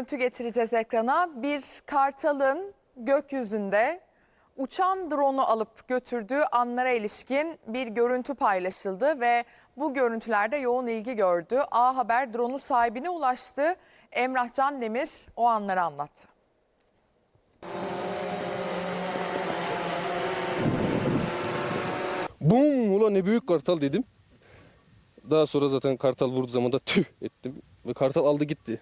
Görüntü getireceğiz ekrana. Bir kartalın gökyüzünde uçan dronu alıp götürdüğü anlara ilişkin bir görüntü paylaşıldı ve bu görüntülerde yoğun ilgi gördü. A Haber dronu sahibine ulaştı. Emrah Can Demir o anları anlattı. Bum ulan ne büyük kartal dedim. Daha sonra zaten kartal vurduğu zaman da tüh ettim. Ve kartal aldı gitti.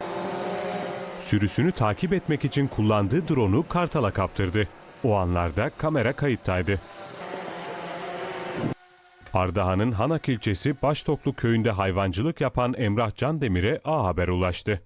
Sürüsünü takip etmek için kullandığı drone'u Kartal'a kaptırdı. O anlarda kamera kayıttaydı. Ardahan'ın Hanak ilçesi Baştoklu köyünde hayvancılık yapan Emrah Can Demir'e A Haber ulaştı.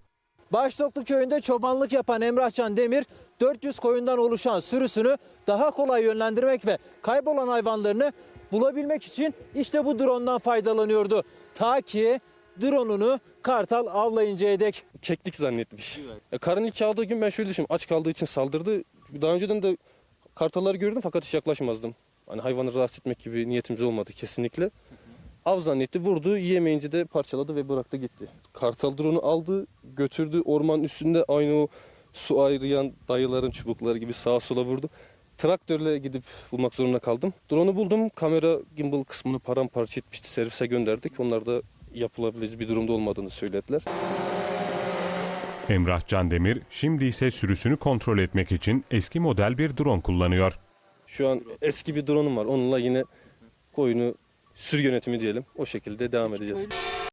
Baştoklu köyünde çobanlık yapan Emrahcan Demir 400 koyundan oluşan sürüsünü daha kolay yönlendirmek ve kaybolan hayvanlarını bulabilmek için işte bu drondan faydalanıyordu. Ta ki drone'unu kartal avlayıncaya dek. Keklik zannetmiş. E, karın ilk aldığı gün ben şöyle düşündüm. Aç kaldığı için saldırdı. Çünkü Daha önceden de kartalları gördüm fakat hiç yaklaşmazdım. Hani hayvanı rahatsız etmek gibi niyetimiz olmadı kesinlikle. Av zannetti vurdu yiyemeyince de parçaladı ve bıraktı gitti. Kartal drone'u aldı götürdü ormanın üstünde aynı o su ayırayan dayıların çubukları gibi sağa sola vurdu. Traktörle gidip bulmak zorunda kaldım. Drone'u buldum. Kamera gimbal kısmını paramparça etmişti. Servise gönderdik. Onlar da yapılabilir bir durumda olmadığını söylediler. Emrah Demir şimdi ise sürüsünü kontrol etmek için eski model bir drone kullanıyor. Şu an eski bir drone'um var. Onunla yine koyunu sürü yönetimi diyelim. O şekilde devam edeceğiz.